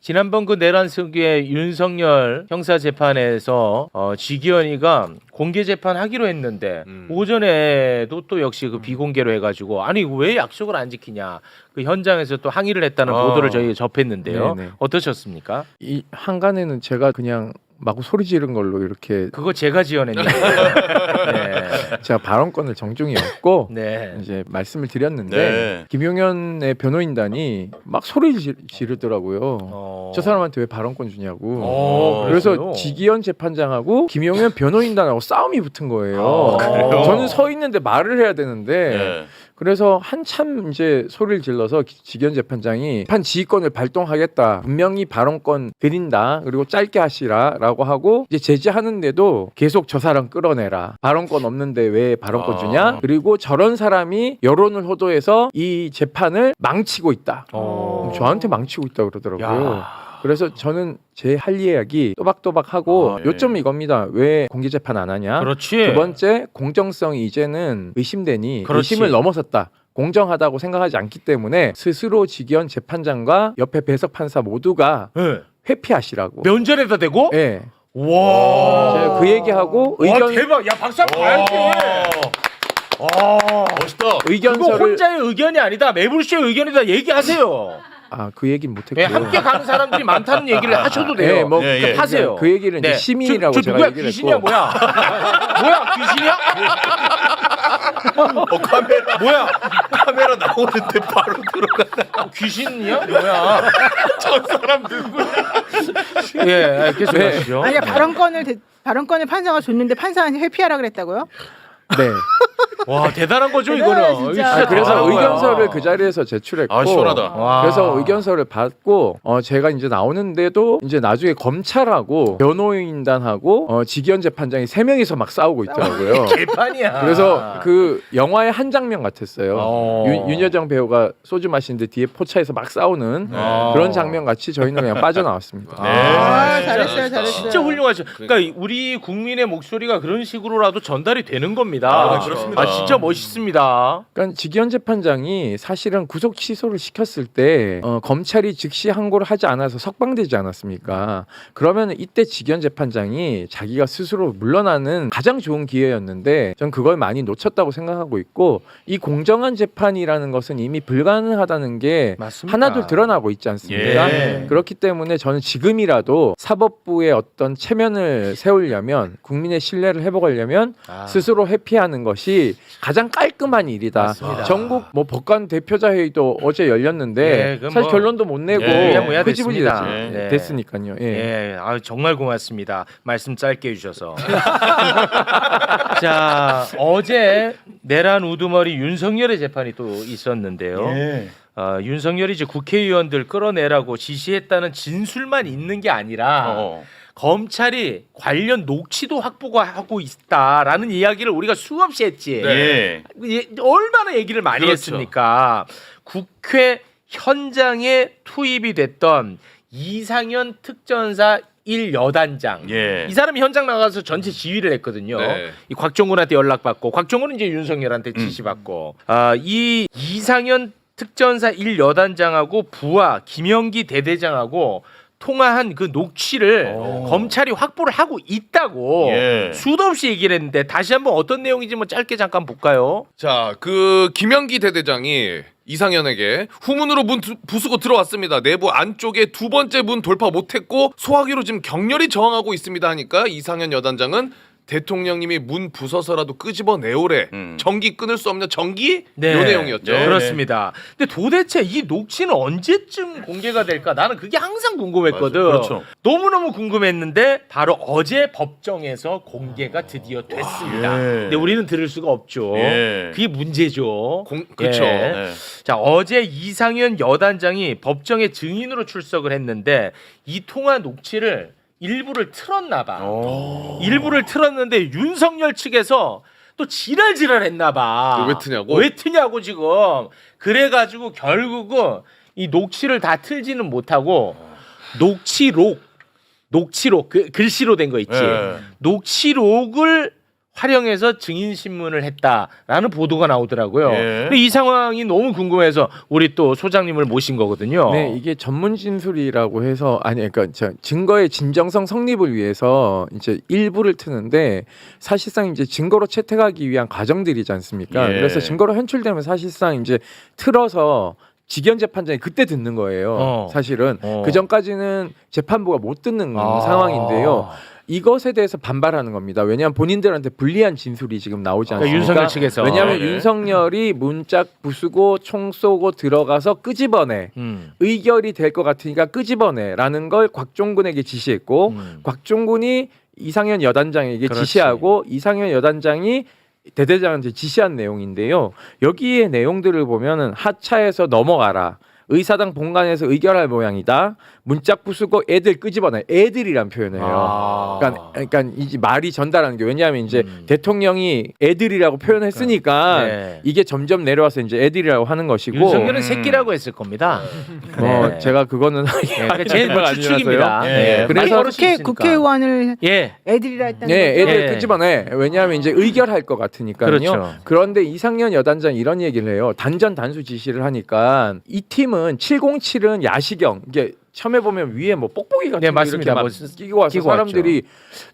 지난번 그 내란 속의 윤석열 형사 재판에서 어, 지기현이가 공개 재판 하기로 했는데 음. 오전에도 또 역시 그 비공개로 해가지고 아니 왜 약속을 안 지키냐 그 현장에서 또 항의를 했다는 어. 보도를 저희가 접했는데요. 네네. 어떠셨습니까? 이 한간에는 제가 그냥 마구 소리 지른 걸로 이렇게 그거 제가 지어냈는데. 네. 제가 발언권을 정중히 얻고 네. 이제 말씀을 드렸는데 네. 김용현의 변호인단이 막 소리 지- 지르더라고요. 어. 저 사람한테 왜 발언권 주냐고. 어, 그래서? 지기현 재판장하고 김용현 변호인단하고 싸움이 붙은 거예요. 아? 저는 서 있는데 말을 해야 되는데 네. 그래서 한참 이제 소리를 질러서 기- 지기현 재판장이 판 지휘권을 발동하겠다. 분명히 발언권 드린다. 그리고 짧게 하시라라고 하고 이제 제지하는데도 계속 저 사람 끌어내라. 발언권 없는데 왜 발언권 아. 주냐? 그리고 저런 사람이 여론을 호도해서 이 재판을 망치고 있다. 어. 저한테 망치고 있다 그러더라고요. 야. 그래서 저는 제 할 이야기 또박또박 하고 아, 예. 요점은 이겁니다. 왜 공개 재판 안 하냐? 그렇지. 두 번째 공정성이 이제는 의심되니 그렇지. 의심을 넘어섰다. 공정하다고 생각하지 않기 때문에 스스로 지기현 재판장과 옆에 배석 판사 모두가 네. 회피하시라고. 면전에다 대고? 예. 와. 제가 그 얘기하고 와 의견 대박. 야 박수 한번 봐야지. 와. 멋있다. 의견서를 혼자의 의견이 아니다. 매불쇼의 의견이다. 얘기하세요. 아 그 얘기는 못했고요. 예, 함께 가는 사람들이 많다는 얘기를 하셔도 돼요. 예, 뭐 예, 예. 하세요. 그 얘기를 이제 네. 시민이라고 저, 저 제가 누구야? 얘기를 귀신이야 했고. 뭐야? 뭐야 귀신이야? 어, 카메라 뭐야? 카메라 나오는데 바로 들어가. 귀신이야? 뭐야? 저 사람 누구야? 예, 계속 네. 하시죠. 아니 발언권을 대- 발언권을 판사가 줬는데 판사한테 회피하라 그랬다고요? 네. 와 대단한 거죠 대단해요, 이거는. 진짜. 아, 그래서 거야. 의견서를 그 자리에서 제출했고 아 시원하다. 와. 그래서 의견서를 받고 어 제가 이제 나오는데도 이제 나중에 검찰하고 변호인단하고 어 지기현 재판장이 세 명이서 막 싸우고 있더라고요. 개판이야. 그래서 그 영화의 한 장면 같았어요. 어. 윤, 윤여정 배우가 소주 마시는데 뒤에 포차에서 막 싸우는 어. 그런 장면 같이 저희는 그냥 빠져나왔습니다. 네. 아, 진짜 잘했어요. 잘했어요. 진짜 훌륭하죠. 그러니까 우리 국민의 목소리가 그런 식으로라도 전달이 되는 겁니다. 아, 네, 그렇습니다. 아, 진짜 멋있습니다. 그러니까 지기현 재판장이 사실은 구속 취소를 시켰을 때 어, 검찰이 즉시 항고를 하지 않아서 석방되지 않았습니까? 그러면 이때 지기현 재판장이 자기가 스스로 물러나는 가장 좋은 기회였는데 전 그걸 많이 놓쳤다고 생각하고 있고 이 공정한 재판이라는 것은 이미 불가능하다는 게 맞습니다. 하나둘 드러나고 있지 않습니까? 예. 그렇기 때문에 저는 지금이라도 사법부의 어떤 체면을 세우려면 국민의 신뢰를 회복하려면 아. 스스로 회피하는 것이 가장 깔끔한 일이다. 맞습니다. 전국 뭐 법관 대표자 회의도 어제 열렸는데 예, 그건 사실 뭐 결론도 못 내고 예, 뭐야 흐지부지 됐습니다. 됐- 예. 됐으니까요. 예. 예, 아 정말 고맙습니다. 말씀 짧게 해주셔서. 자, 어제 내란 우두머리 윤석열의 재판이 또 있었는데요. 어, 윤석열이 이제 국회의원들 끌어내라고 지시했다는 진술만 있는 게 아니라 어. 검찰이 관련 녹취도 확보가 하고 있다라는 이야기를 우리가 수없이 했지. 네. 예, 얼마나 얘기를 많이 그렇죠. 했습니까? 국회 현장에 투입이 됐던 이상현 특전사 1여단장. 예. 이 사람이 현장 나가서 전체 지휘를 했거든요. 네. 이 곽종근한테 연락받고 곽종근은 이제 윤석열한테 지시받고 아, 이 이상현 특전사 1여단장하고 부하 김영기 대대장하고 통화한 그 녹취를 오. 검찰이 확보를 하고 있다고 예. 수도 없이 얘기를 했는데 다시 한번 어떤 내용인지 뭐 짧게 잠깐 볼까요? 자, 그 김영기 대대장이 이상현에게 후문으로 문 두- 부수고 들어왔습니다. 내부 안쪽에 두 번째 문 돌파 못했고 소화기로 지금 격렬히 저항하고 있습니다 하니까 이상현 여단장은 대통령님이 문 부서서라도 끄집어 내오래. 음. 전기 끊을 수 없냐 전기? 네. 요 내용이었죠. 네. 그렇습니다. 근데 도대체 이 녹취는 언제쯤 공개가 될까? 나는 그게 항상 궁금했거든. 맞아요. 그렇죠. 너무너무 궁금했는데 바로 어제 법정에서 공개가 드디어 됐습니다. 예. 근데 우리는 들을 수가 없죠. 예. 그게 문제죠. 공- 그렇죠. 예. 네. 자 어제 이상현 여단장이 법정에 증인으로 출석을 했는데 이 통화 녹취를 일부를 틀었나 봐. 오. 일부를 틀었는데 윤석열 측에서 또 지랄지랄 했나 봐. 왜 트냐고? 왜 트냐고 지금. 그래가지고 결국은 이 녹취를 다 틀지는 못하고 녹취록, 녹취록 그 글씨로 된 거 있지. 예. 녹취록을 활용해서 증인 신문을 했다라는 보도가 나오더라고요. 예. 근데 이 상황이 너무 궁금해서 우리 또 소장님을 모신 거거든요. 네, 이게 전문 진술이라고 해서 아니 그러니까 저 증거의 진정성 성립을 위해서 이제 일부를 트는데 사실상 이제 증거로 채택하기 위한 과정들이지 않습니까? 예. 그래서 증거로 현출되면 사실상 이제 틀어서 직연 재판장이 그때 듣는 거예요. 어. 사실은 어. 그 전까지는 재판부가 못 듣는 아. 상황인데요. 이것에 대해서 반발하는 겁니다. 왜냐하면 본인들한테 불리한 진술이 지금 나오지 그러니까 않습니까? 윤석열 측에서. 왜냐하면 네. 윤석열이 문짝 부수고 총 쏘고 들어가서 끄집어내 음. 의결이 될 것 같으니까 끄집어내라는 걸 곽종군에게 지시했고 음. 곽종군이 이상현 여단장에게 그렇지. 지시하고 이상현 여단장이 대대장한테 지시한 내용인데요. 여기에 내용들을 보면은 하차해서 넘어가라. 의사당 본관에서 의결할 모양이다. 문짝 부수고 애들 끄집어내. 애들이란 표현을 해요. 아. 그러니까, 그러니까 이제 말이 전달하는 게 왜냐하면 이제 음. 대통령이 애들이라고 표현했으니까 네. 이게 점점 내려와서 이제 애들이라고 하는 것이고 윤석열은 음. 새끼라고 했을 겁니다. 뭐 네. 제가 그거는 네, 그러니까 제일 뭐 아니라서요. 추측입니다. 예. 네. 그래서 국회, 있으니까. 국회의원을 예. 애들이라 했다는 네, 거죠? 애들 예. 끄집어내. 왜냐하면 이제 의결할 것 같으니까요. 그렇죠. 그런데 이상현 여단장 이런 얘기를 해요. 단전 단수 지시를 하니까 이 팀은 707은 야시경. 이게 처음에 보면 위에 뭐 뽁뽁이 같은 네, 거 맞습니다. 이렇게 막뭐 끼고 와서 끼고 사람들이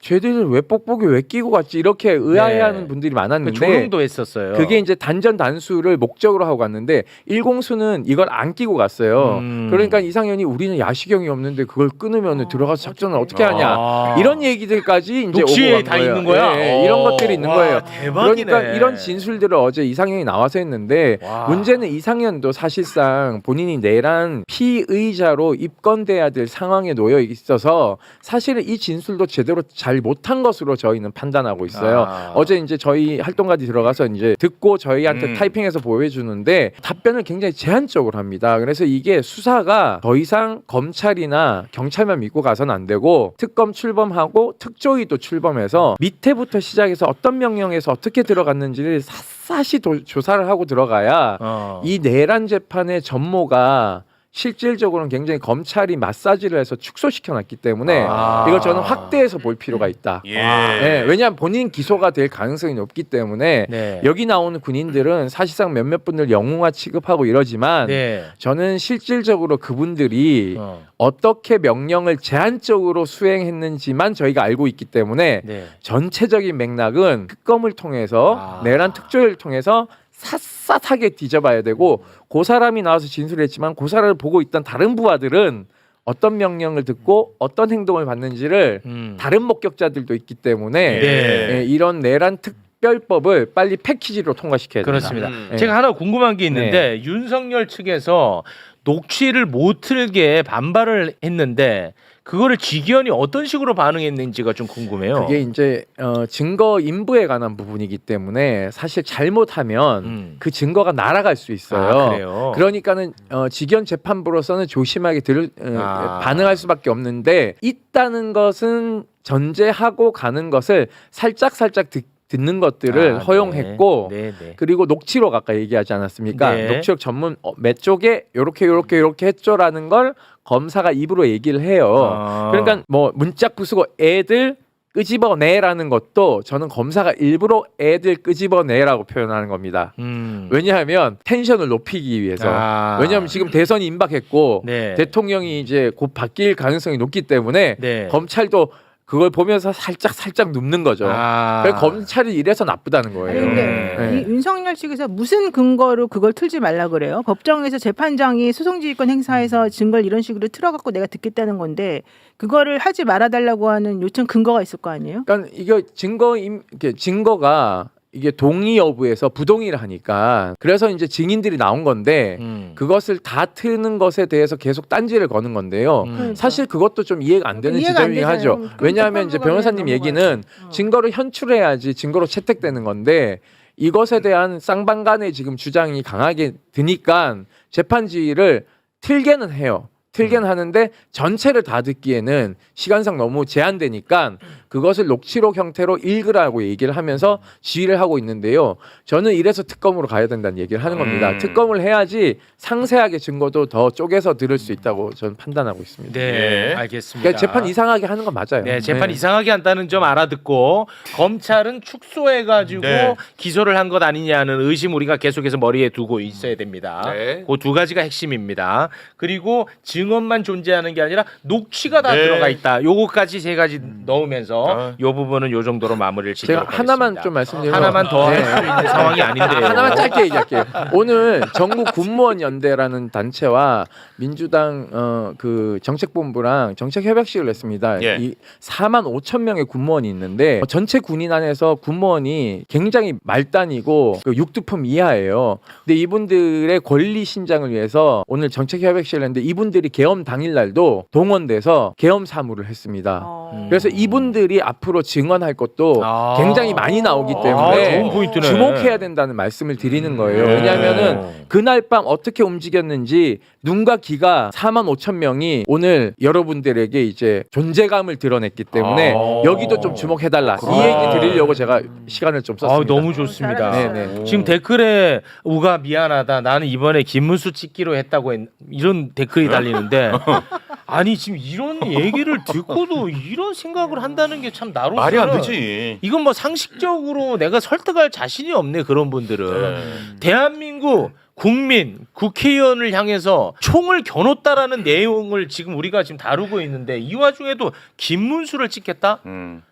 쟤들 왜 뽁뽁이 왜 끼고 갔지 이렇게 의아해하는 네. 분들이 그 많았는데 조롱도 했었어요. 그게 이제 단전 단수를 목적으로 하고 갔는데 일공수는 이걸 안 끼고 갔어요. 음. 그러니까 이상현이 우리는 야시경이 없는데 그걸 끊으면 어, 들어가서 작전을. 어떻게 하냐 아. 이런 얘기들까지 이제 녹취에 오고 간 다 거예요. 있는 거야? 예, 예, 이런 오. 것들이 있는 와, 거예요. 대박이네. 그러니까 이런 진술들을 어제 이상현이 나와서 했는데 와. 문제는 이상현도 사실상 본인이 내란 피의자로 입 건돼야 될 상황에 놓여 있어서 사실은 이 진술도 제대로 잘 못한 것으로 저희는 판단하고 있어요. 아. 어제 이제 저희 활동가들이 들어가서 이제 듣고 저희한테 음. 타이핑해서 보여주는데 답변을 굉장히 제한적으로 합니다. 그래서 이게 수사가 더 이상 검찰이나 경찰만 믿고 가서는 안 되고 특검 출범하고 특조위도 출범해서 밑에부터 시작해서 어떤 명령에서 어떻게 들어갔는지를 샅샅이 도- 조사를 하고 들어가야 어. 이 내란 재판의 전모가 실질적으로는 굉장히 검찰이 마사지를 해서 축소시켜 놨기 때문에 아. 이걸 저는 확대해서 볼 필요가 있다. 예. 네, 왜냐하면 본인 기소가 될 가능성이 높기 때문에 네. 여기 나오는 군인들은 사실상 몇몇 분들 영웅화 취급하고 이러지만 네. 저는 실질적으로 그분들이 어. 어떻게 명령을 제한적으로 수행했는지만 저희가 알고 있기 때문에 네. 전체적인 맥락은 특검을 통해서 아. 내란 특조위를 통해서 샅샅하게 뒤져봐야 되고 그 사람이 나와서 진술했지만 그 사람을 보고 있던 다른 부하들은 어떤 명령을 듣고 어떤 행동을 받는지를 음. 다른 목격자들도 있기 때문에 네. 예, 이런 내란 특별법을 빨리 패키지로 통과시켜야 된다. 그렇습니다. 음. 네. 제가 하나 궁금한 게 있는데 윤석열 측에서 녹취를 못 틀게 반발을 했는데 그거를 직위원이 어떤 식으로 반응했는지가 좀 궁금해요. 그게 이제 어, 증거 인부에 관한 부분이기 때문에 사실 잘못하면 음. 그 증거가 날아갈 수 있어요. 아, 그래요. 그러니까는 어, 직연 재판부로서는 조심하게 들, 어, 아. 반응할 수밖에 없는데 있다는 것은 전제하고 가는 것을 살짝 살짝 듣, 는 것들을 아, 허용했고 네. 네, 네. 그리고 녹취록 아까 얘기하지 않았습니까? 네. 녹취록 전문 어, 몇 쪽에 요렇게 요렇게 요렇게 했죠라는 걸 검사가 입으로 얘기를 해요. 아. 그러니까 뭐 문짝 부수고 애들 끄집어내라는 것도 저는 검사가 일부러 애들 끄집어내라고 표현하는 겁니다. 음. 왜냐하면 텐션을 높이기 위해서. 아. 왜냐하면 지금 대선이 임박했고 네. 대통령이 이제 곧 바뀔 가능성이 높기 때문에 네. 검찰도 그걸 보면서 살짝 살짝 눕는 거죠. 아. 그래서 검찰이 이래서 나쁘다는 아니 거예요. 근데 네. 이 윤석열 측에서 무슨 근거로 그걸 틀지 말라 그래요? 법정에서 재판장이 소송지휘권 행사해서 증거를 이런 식으로 틀어갖고 내가 듣겠다는 건데 그거를 하지 말아달라고 하는 요청 근거가 있을 거 아니에요? 그러니까 이게 증거 임 이게 증거가 이게 동의 여부에서 부동의를 하니까 그래서 이제 증인들이 나온 건데 음. 그것을 다 트는 것에 대해서 계속 딴지를 거는 건데요. 음. 그러니까. 사실 그것도 좀 이해가 안 되는 이해가 안 지점이긴 되잖아요. 하죠. 그럼 왜냐하면 이제 변호사님 얘기는. 어. 증거를 현출해야지 증거로 채택되는 건데 이것에 대한 쌍방간의 지금 주장이 강하게 드니까 재판지를 틀게는 해요. 틀긴 하는데 전체를 다 듣기에는 시간상 너무 제한되니까 그것을 녹취록 형태로 읽으라고 얘기를 하면서 지휘를 하고 있는데요. 저는 이래서 특검으로 가야 된다는 얘기를 하는 겁니다. 음. 특검을 해야지 상세하게 증거도 더 쪼개서 들을 수 있다고 저는 판단하고 있습니다. 네, 예. 알겠습니다. 그러니까 재판 이상하게 하는 건 맞아요. 네, 재판 이상하게 한다는 점 알아듣고 검찰은 축소해가지고 네. 기소를 한 것 아니냐는 의심 우리가 계속해서 머리에 두고 있어야 됩니다. 네. 그 두 가지가 핵심입니다. 그리고 증 언만 존재하는 게 아니라 녹취가 다 네. 들어가 있다. 요거까지 세 가지 넣으면서 아. 요 부분은 요 정도로 마무리를 제가 짓도록 하나만 하겠습니다. 좀 말씀드리면 하나만 더 할 네. 수 있는 상황이 아닌데요. 하나만 짧게 얘기할게요. 오늘 전국 군무원 연대라는 단체와 민주당 어, 그 정책본부랑 정책협약식을 냈습니다. 예. 이 4만 5천 명의 군무원이 있는데 어, 전체 군인 안에서 군무원이 굉장히 말단이고 그 육두품 이하예요. 근데 이분들의 권리 신장을 위해서 오늘 정책협약식을 했는데 이분들이 계엄 당일날도 동원돼서 계엄 사무를 했습니다. 어. 그래서 이분들이 앞으로 증언할 것도 아. 굉장히 많이 나오기 아, 때문에 좋은 포인트네. 주목해야 된다는 말씀을 드리는 거예요. 네. 왜냐하면은 그날 밤 어떻게 움직였는지 눈과 귀가 4만 5천 명이 오늘 여러분들에게 이제 존재감을 드러냈기 때문에 아. 여기도 좀 주목해달라 이 아. 얘기 드리려고 제가 시간을 좀 아, 썼습니다. 너무 좋습니다. 네네. 지금 댓글에 우가 미안하다. 나는 이번에 김문수 찍기로 했다고 했, 이런 댓글이 달리는데 아니 지금 이런 얘기를 듣고도 이런 생각을 한다는 게 참 나로서는 말이 안 되지. 이건 뭐 상식적으로 내가 설득할 자신이 없네 그런 분들은 네. 대한민국 국민 국회의원을 향해서 총을 겨눴다라는 내용을 지금 우리가 지금 다루고 있는데 이 와중에도 김문수를 찍겠다? 음.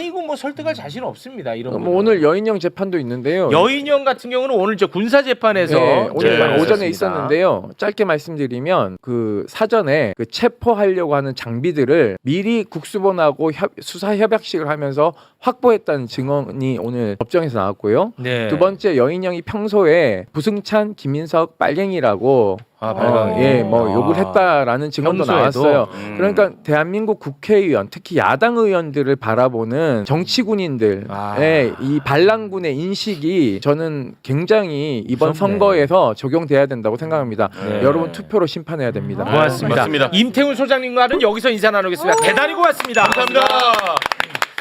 이거 뭐 설득할 자신 없습니다. 이런 뭐 거는. 오늘 여인형 재판도 있는데요. 여인형 같은 경우는 오늘 저 군사 재판에서 네, 오늘 네, 오전에 있었습니다. 있었는데요. 짧게 말씀드리면 그 사전에 그 체포하려고 하는 장비들을 미리 국수본하고 협- 수사 협약식을 하면서 확보했다는 증언이 오늘 법정에서 나왔고요. 네. 두 번째 여인형이 평소에 부승찬, 김민석, 빨갱이라고 아, 어, 빨강이. 예, 뭐 아. 욕을 했다라는 증언도 평소에도? 나왔어요. 음. 그러니까 대한민국 국회의원, 특히 야당 의원들을 바라보는 정치군인들의 아. 이 반란군의 인식이 저는 굉장히 이번 무섭네. 선거에서 적용돼야 된다고 생각합니다. 네. 여러분 투표로 심판해야 됩니다. 고맙습니다. 맞습니다. 임태훈 소장님과는 여기서 인사 나누겠습니다. 대단히 고맙습니다. 감사합니다.